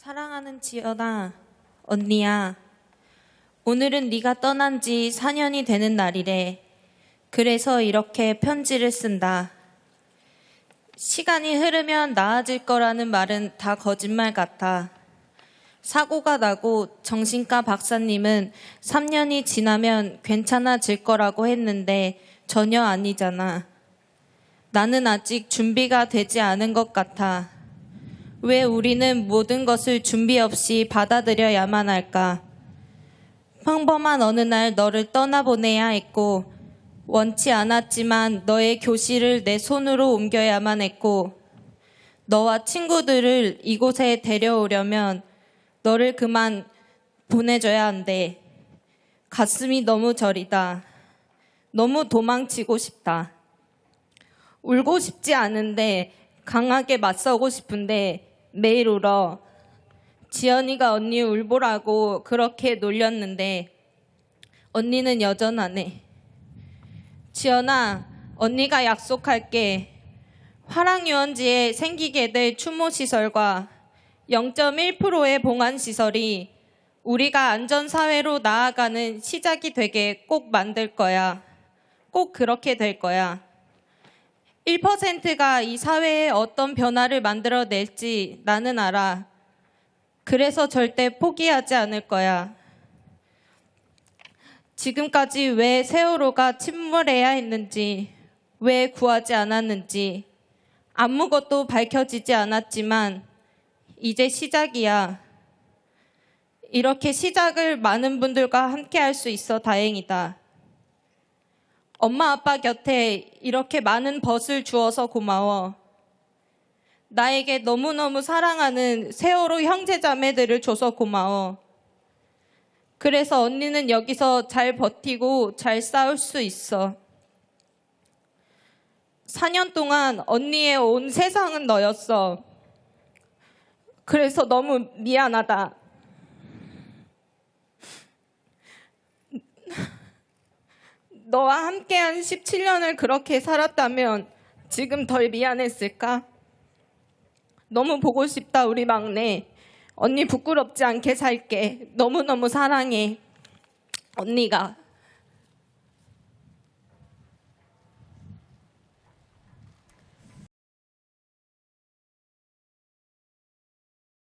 사랑하는 지연아, 언니야. 오늘은 네가 떠난 지 4년이 되는 날이래. 그래서 이렇게 편지를 쓴다. 시간이 흐르면 나아질 거라는 말은 다 거짓말 같아. 사고가 나고 정신과 박사님은 3년이 지나면 괜찮아질 거라고 했는데 전혀 아니잖아. 나는 아직 준비가 되지 않은 것 같아. 왜 우리는 모든 것을 준비 없이 받아들여야만 할까? 평범한 어느 날 너를 떠나보내야 했고, 원치 않았지만 너의 교실을 내 손으로 옮겨야만 했고, 너와 친구들을 이곳에 데려오려면 너를 그만 보내줘야 한대. 가슴이 너무 저리다. 너무 도망치고 싶다. 울고 싶지 않은데 강하게 맞서고 싶은데 매일 울어. 지연이가 언니 울보라고 그렇게 놀렸는데 언니는 여전하네. 지연아, 언니가 약속할게. 화랑유원지에 생기게 될 추모시설과 0.1%의 봉안시설이 우리가 안전사회로 나아가는 시작이 되게 꼭 만들 거야. 꼭 그렇게 될 거야. 1%가 이 사회에 어떤 변화를 만들어낼지 나는 알아. 그래서 절대 포기하지 않을 거야. 지금까지 왜 세월호가 침몰해야 했는지, 왜 구하지 않았는지, 아무것도 밝혀지지 않았지만, 이제 시작이야. 이렇게 시작을 많은 분들과 함께 할 수 있어 다행이다. 엄마 아빠 곁에 이렇게 많은 벗을 주어서 고마워. 나에게 너무너무 사랑하는 세월호 형제자매들을 줘서 고마워. 그래서 언니는 여기서 잘 버티고 잘 싸울 수 있어. 4년 동안 언니의 온 세상은 너였어. 그래서 너무 미안하다. 너와 함께한 17년을 그렇게 살았다면 지금 덜 미안했을까? 너무 보고 싶다, 우리 막내. 언니 부끄럽지 않게 살게. 너무너무 사랑해. 언니가.